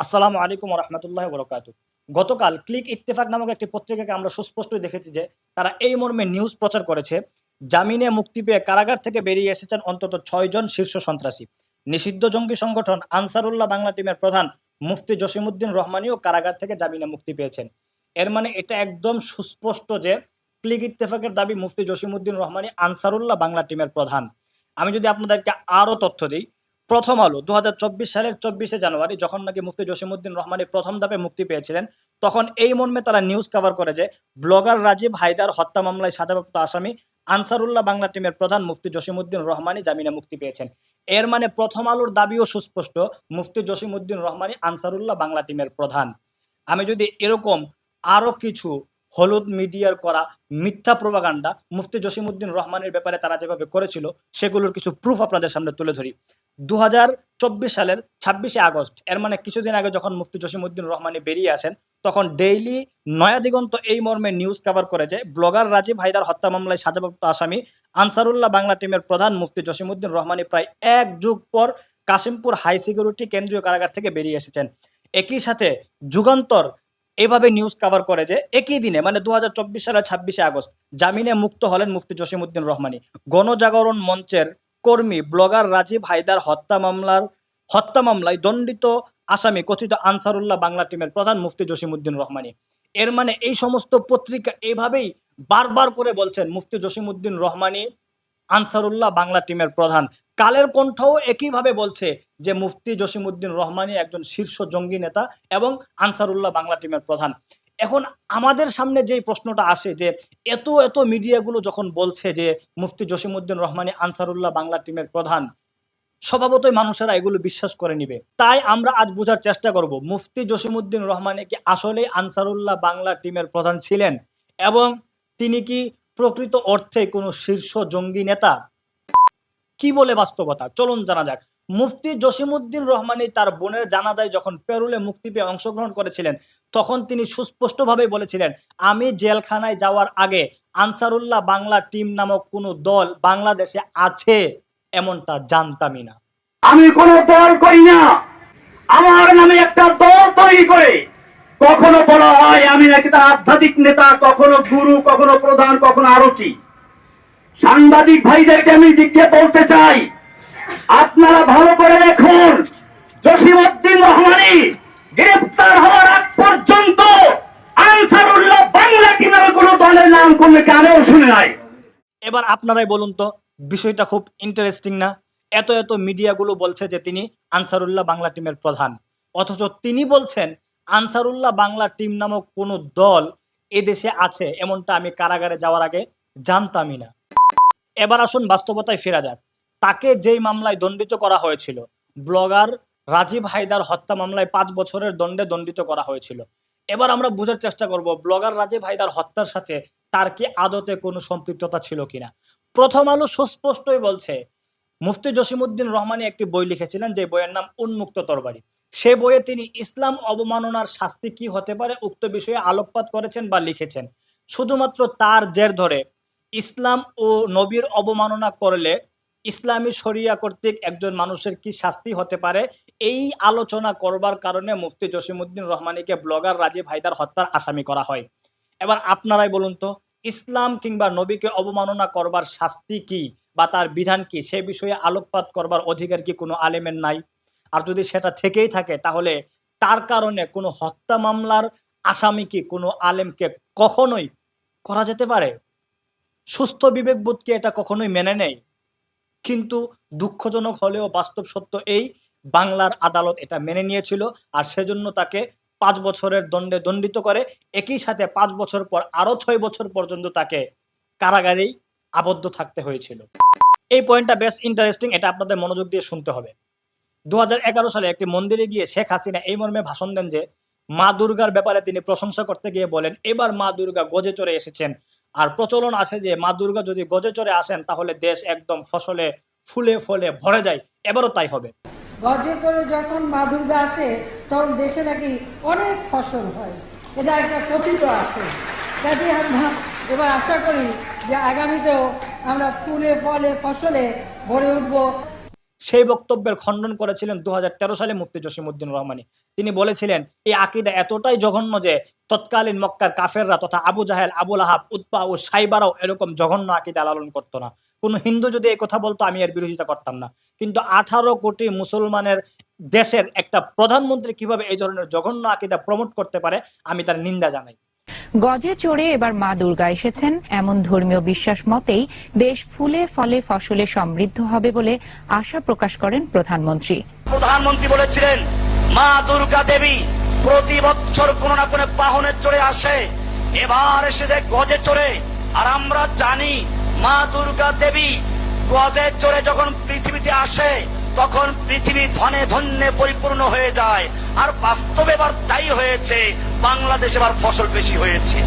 আসসালামু আলাইকুম রহমতুল্লাহ বরকাত গতকাল ক্লিক ইত্তেফাক নামক একটি পত্রিকাকে আমরা সুস্পষ্টই দেখেছি যে তারা এই মর্মে নিউজ প্রচার করেছে, জামিনে মুক্তি পেয়ে কারাগার থেকে বেরিয়ে এসেছেন অন্তত ছয়জন শীর্ষ সন্ত্রাসী। নিষিদ্ধ জঙ্গি সংগঠন আনসারুল্লাহ বাংলা টিমের প্রধান মুফতি জসিমুদ্দিন রহমানিও কারাগার থেকে জামিনে মুক্তি পেয়েছেন। এর মানে এটা একদম সুস্পষ্ট যে ক্লিক ইত্তেফাকের দাবি মুফতি জসিমুদ্দিন রহমানি আনসারুল্লাহ বাংলা টিমের প্রধান। আমি যদি আপনাদেরকে আরও তথ্য দিই প্রথম আলো দু হাজার চব্বিশ সালের চব্বিশে জানুয়ারি, যখন নাকি মুফতি জসিমুদ্দিন রহমানি প্রথম ধাপে মুক্তি পেয়েছিলেন, তখন এই মর্মে তারা নিউজ কভার করে যে ব্লগার রাজীব হায়দার হত্যা মামলায় সাজাপ্রাপ্ত আসামি আনসারুল্লাহ বাংলা টিমের প্রধান মুফতি জসিমুদ্দিন রহমানি জামিনে মুক্তি পেয়েছেন। এর মানে প্রথম আলোর দাবিও সুস্পষ্ট, মুফতি জসিমুদ্দিন রহমানি আনসারুল্লাহ বাংলা টিমের প্রধান। আমি যদি এরকম আরও কিছু হলুদ মিডিয়ার করা মিথ্যা প্রবাগান্ডা মুফতি জসিমুদ্দিন রহমানের ব্যাপারে তারা যেভাবে করেছিল, সেগুলোর কিছু প্রুফ আপনাদের সামনে তুলে ধরি। দু হাজার চব্বিশ সালের ছাব্বিশে আগস্ট, এর মানে কিছুদিন আগে যখন মুফতি জসিমুদ্দিন রহমানি বেরিয়ে আসেন, তখন ডেইলি নয়া দিগন্ত এই মর্মে নিউজ কভার করে যে ব্লগার রাজীব হায়দার হত্যা মামলায় সাজাপ্রাপ্ত আসামি আনসারুল্লাহ বাংলা টিমের প্রধান মুফতি জসিমুদ্দিন রহমানি প্রায় এক যুগ পর কাশিমপুর হাই সিকিউরিটি কেন্দ্রীয় কারাগার থেকে বেরিয়ে এসেছেন। একই সাথে যুগান্তর এভাবে নিউজ কভার করে যে একই দিনে মানে দু হাজার চব্বিশ সালের ছাব্বিশে আগস্ট, জামিনে মুক্ত হলেন মুফতি জসিমুদ্দিন রহমানি। গণজাগরণ মঞ্চের কর্মী, ব্লগার রাজীব হায়দার হত্যা মামলার, হত্যা মামলায় দণ্ডিত আসামি কথিত আনসারুল্লাহ বাংলা টিমের প্রধান মুফতি জসিমুদ্দিন রহমানি। এর মানে এই সমস্ত পত্রিকা এভাবেই বারবার করে বলছেন মুফতি জসিমুদ্দিন রহমানি, আনসারুল্লাহ বাংলা টিমের প্রধান। কালের কণ্ঠও একইভাবে বলছে যে মুফতি জসিমুদ্দিন রহমানি একজন শীর্ষ জঙ্গি নেতা এবং আনসারুল্লাহ বাংলা টিমের প্রধান। এখন আমাদের সামনে যেই প্রশ্নটা আসে যে এত এত মিডিয়াগুলো যখন বলছে যে মুফতি জসিমুদ্দিন রহমানি আনসারুল্লাহ বাংলা টিমের প্রধান, স্বভাবতই মানুষেরা এগুলো বিশ্বাস করে নিবে। তাই আমরা আজ বোঝার চেষ্টা করব, মুফতি জসিমুদ্দিন রহমানি কি আসলে আনসারুল্লাহ বাংলা টিমের প্রধান ছিলেন এবং তিনি কি প্রকৃত অর্থে কোনো শীর্ষ জঙ্গি নেতা? কি বলে বাস্তবতা? চলুন জানা যাক। মুফতি জসিমুদ্দিন রহমানি তার বোনের জানাজায় যখন পেরুলে মুক্তি পেয়ে অংশগ্রহণ করেছিলেন, তখন তিনি সুস্পষ্টভাবে বলেছিলেন, আমি জেলখানায় যাওয়ার আগে আনসারুল্লাহ বাংলা টিম নামক কোনো দল বাংলাদেশে আছে এমনটা জানতামই না। আমি কোনো দল করি না। আমার নামে একটা দল তৈরি করে। কখনো বলা হয় আমি তার আধ্যাত্মিক নেতা, কখনো গুরু, কখনো প্রধান, কখনো আরও কি সাংবাদিক ভাইদেরকে আমি জিজ্ঞে বলতে চাই আপনারা ভালো করে দেখুন। জসিমউদ্দিন রহমানি গ্রেফতার হওয়ার আগ পর্যন্ত আনসারুল্লাহ বাংলা টিমের কোনো দলের নাম কোনো কানেও শুনে নাই। এবার আপনারাই বলুন তো, বিষয়টা খুব ইন্টারেস্টিং না? এত এত মিডিয়াগুলো বলছে যে তিনি আনসারুল্লাহ বাংলা টিমের প্রধান। অথচ তিনি বলছেন, আনসারুল্লাহ বাংলা টিম নামক কোনো দল এদেশে আছে, এমনটা আমি কারাগারে যাওয়ার আগে জানতামই না। এবার আসুন বাস্তবতায় ফেরা যাক। তাকে যেই মামলায় দণ্ডিত করা হয়েছিল, ব্লগার রাজীব হায়দার হত্যা মামলায় পাঁচ বছরের দণ্ডে দণ্ডিত করা হয়েছিল। এবার আমরা বোঝার চেষ্টা করব, ব্লগার রাজীব হায়দার হত্যার সাথে তার কি আদতে কোনো সম্পৃক্ততা ছিল কিনা? প্রথম আলো সুস্পষ্টই বলছে, মুফতি জসিমুদ্দিন রহমানি একটি বই লিখেছিলেন যে বইয়ের নাম উন্মুক্ত তরবারি। সে বইয়ে তিনি ইসলাম অবমাননার শাস্তি কি হতে পারে উক্ত বিষয়ে আলোকপাত করেছেন বা লিখেছেন। শুধুমাত্র তার জের ধরে ইসলাম ও নবীর অবমাননা করলে ইসলামী শরিয়া কর্তৃক একজন মানুষের কি শাস্তি হতে পারে? এই আলোচনা করবার কারণে মুফতি জসিমুদ্দিন রহমানিকে ব্লগার রাজীব হায়দার হত্যার আসামি করা হয়। এবার আপনারাই বলুন তো, ইসলাম কিংবা নবীকে অবমাননা করবার শাস্তি কি বা তার বিধান কি? সে বিষয়ে আলোকপাত করবার অধিকার কি কোনো আলেমের নাই? আর যদি সেটা থেকেই থাকে, তাহলে তার কারণে কোনো হত্যা মামলার আসামি কি কোনো আলেমকে কখনোই করা যেতে পারে? সুস্থ বিবেকবোধকে এটা কখনোই মেনে নেই কিন্তু দুঃখজনক হলেও বাস্তব সত্য এই, বাংলার আদালত এটা মেনে নিয়েছিল আর সেজন্য তাকে পাঁচ বছরের দণ্ডে দণ্ডিত করে। একই সাথে পাঁচ বছর পর আরও ছয় বছর পর্যন্ত তাকে কারাগারেই আবদ্ধ থাকতে হয়েছিল। এই পয়েন্টটা বেশ ইন্টারেস্টিং এটা আপনাদের মনোযোগ দিয়ে শুনতে হবে। দু হাজার এগারো সালে একটি মন্দিরে গিয়ে শেখ হাসিনা এই মর্মে ভাষণ দেন যে, মা দুর্গার ব্যাপারে তিনি প্রশংসা করতে গিয়ে বলেন, এবার মা দুর্গা গজে চড়ে এসেছেন। আর প্রচলন আছে যে মা দুর্গা যদি গজে চড়ে আসেন, তাহলে দেশ একদম ফসলে ফুলে ফলে ভরে যায়। এবারও তাই হবে। গজে করে যখন মা দুর্গা আসে, তখন দেশে নাকি অনেক ফসল হয়। এটা একটা কথিত আছে। কাজে আমরা এবার আশা করি যে আগামীতেও আমরা ফুলে, ফলে, ফসলে ভরে উঠবো। সেই বক্তব্যের খণ্ডন করেছিলেন দু সালে মুফতি জসিমউদ্দিন রহমানী। তিনি বলেছিলেন, এই আকিদা এতটাই জঘন্য যে তৎকালীন মক্কার কাফেররা তথা আবু জাহেল আবুল আহাব উৎপা ও সাইবারাও এরকম জঘন্য আকিদা লালন করতো না। কোনো হিন্দু যদি এই কথা বলতো, আমি এর বিরোধিতা করতাম না। কিন্তু আঠারো কোটি মুসলমানের দেশের একটা প্রধানমন্ত্রী কীভাবে এই ধরনের জঘন্য আকিদা প্রমোট করতে পারে, আমি তার নিন্দা জানাই। গজে চড়ে এবার মা দুর্গা এসেছেন। এমন ধর্মীয় বিশ্বাস মতেই দেশ ফুলে ফলে ফসলে সমৃদ্ধ হবে বলে আশা প্রকাশ করেন প্রধানমন্ত্রী। প্রধানমন্ত্রী বলেছিলেন, মা দুর্গা দেবী প্রতি বছর কোন না কোনো বাহনের চড়ে আসে। এবার এসে এসেছে গজে চড়ে, আর আমরা জানি মা দুর্গা দেবী গজে চড়ে যখন পৃথিবীতে আসে তখন পৃথিবী ধনে ধন্যে পরিপূর্ণ হয়ে যায়। আর বাস্তবে এবার তাই হয়েছে, বাংলাদেশে এবার ফসল বেশি হয়েছে।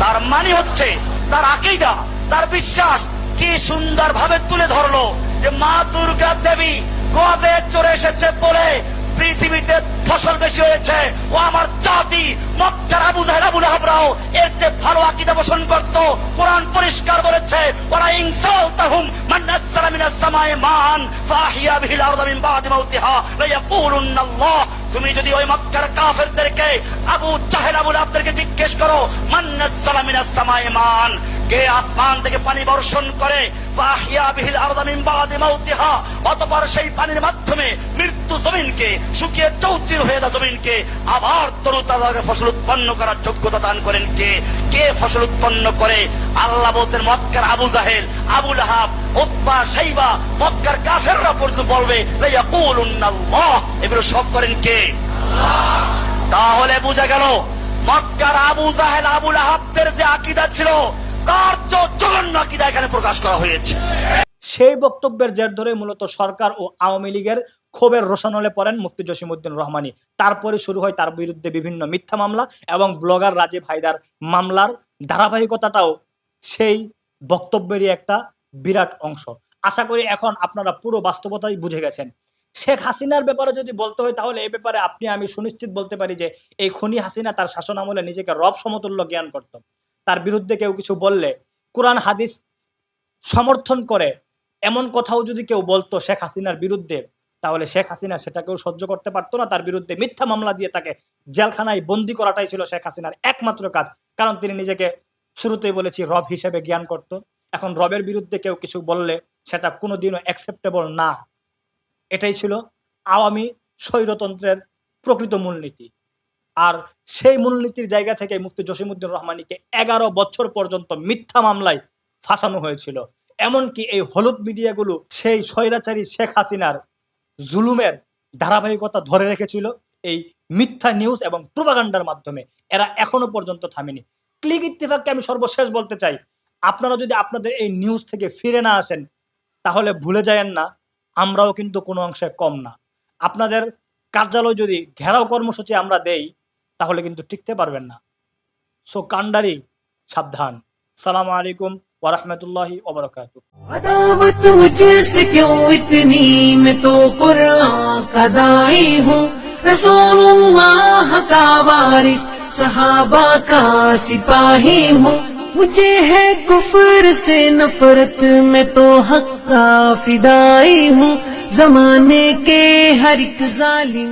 তার মানে হচ্ছে, তার আকিদা, তার বিশ্বাস কি সুন্দর ভাবে তুলে ধরলো যে মা দুর্গা দেবী গজে চড়ে এসেছে বলে পৃথিবীতে ফসল বেশি হয়েছে। ও আমার জাতি, মক্কার আবু জাহেল, আবু লাহাবরাও এর যে ভালো আকিদা পোষণ করত। কোরআন পরিষ্কার বলেছে ওরা ইনসাল তাহুম মান নাযালা মিনাস সামায়ে মান ফাহিয়া বিহিল আরদা মিন বাদি মাউতিহা লা ইয়াকুলুন্নাল্লাহ তুমি যদি ওই মক্কার কাফেরদেরকে, আবু জাহেল, আবু লাহাবদেরকে জিজ্ঞেস করো, মান নাযালা মিনাস সামায়ে মান কে আসমান থেকে পানি বর্ষণ করে? অতঃপর সেই পানির মাধ্যমে মৃত্যু জমিনকে শুকিয়ে চৌচির হয়ে যাওয়া জমিনকে। আবার তরুতাজা ফসল উৎপন্ন করার যোগ্যতা দান করেন কে? কে ফসল উৎপন্ন করে? আল্লাহ বলতেন মক্কার আবু জাহেল, আবু লাহাব, উতবা সাইবা মক্কার কাফেররা পর্যন্ত বলবে এগুলো সব করেন কে? তাহলে বোঝা গেল, মক্কার আবু জাহেল আবুল লাহাবদের যে আকিদা ছিল তার জঘন্য আকিদা এখানে প্রকাশ করা হয়েছে। সেই বক্তব্যের জের ধরে মূলত সরকার ও আওয়ামী লীগের ক্ষোভের রোশানলে পড়েন মুফতি জসিমউদ্দিন রহমানী। তারপরে শুরু হয় তার বিরুদ্ধে বিভিন্ন মিথ্যা মামলা এবং ব্লগার রাজীব হায়দার মামলার ধারাবাহিকতাটাও সেই বক্তব্যেরই একটা বিরাট অংশ। আশা করি এখন আপনারা পুরো বাস্তবতাই বুঝে গেছেন। শেখ হাসিনার ব্যাপারে যদি বলতে হয় তাহলে এই ব্যাপারে আপনি আমি সুনিশ্চিত বলতে পারি যে এই খনি হাসিনা তার শাসন আমলে নিজেকে রব সমতুল্য জ্ঞান করত তার বিরুদ্ধে কেউ কিছু বললে কোরআন, হাদিস সমর্থন করে, এমন কথাও যদি কেউ বলতো শেখ হাসিনার বিরুদ্ধে, তাহলে শেখ হাসিনা সেটাকেও সহ্য করতে পারতো না। তার বিরুদ্ধে মিথ্যা মামলা দিয়ে তাকে জেলখানায় বন্দি করাটাই ছিল শেখ হাসিনার একমাত্র কাজ। কারণ তিনি নিজেকে শুরুতেই বলেছি, রব হিসেবে জ্ঞান করত। এখন রবের বিরুদ্ধে কেউ কিছু বললে সেটা কোনোদিনও অ্যাকসেপ্টেবল না। এটাই ছিল আওয়ামী স্বৈরতন্ত্রের প্রকৃত মূলনীতি। আর সেই মূলনীতির জায়গা থেকে মুফতি জসিমুদ্দিন রহমানিকে এগারো বছর পর্যন্ত মিথ্যা মামলায় ফাঁসানো হয়েছিল। এমনকি এই হলুদ মিডিয়াগুলো সেই স্বৈরাচারী শেখ হাসিনার জুলুমের ধারাবাহিকতা ধরে রেখেছিল। এই মিথ্যা নিউজ এবং প্রোপাগান্ডার মাধ্যমে এরা এখনও পর্যন্ত থামেনি। ক্লিক ইত্তেফাককে আমি সর্বশেষ বলতে চাই, আপনারা যদি আপনাদের এই নিউজ থেকে ফিরে না আসেন, তাহলে ভুলে যায়েন না, আমরাও কিন্তু কোনো অংশে কম না। আপনাদের কার্যালয় যদি ঘেরাও কর্মসূচি আমরা দেই তাহলে কিন্তু টিকতে পারবেন না সো কান্ডারি সাবধান সালাম আলাইকুম ওরহমতুল্লাহি ওবরাকাত अदावत मुझसे क्यों इतनी मैं तो कुरान का दाई हूँ रसूलुल्लाह का वारिस सहाबा का सिपाही हूँ मुझे है कुफर से नफरत मैं तो हक का फिदाई हूँ जमाने के हर एक जालिम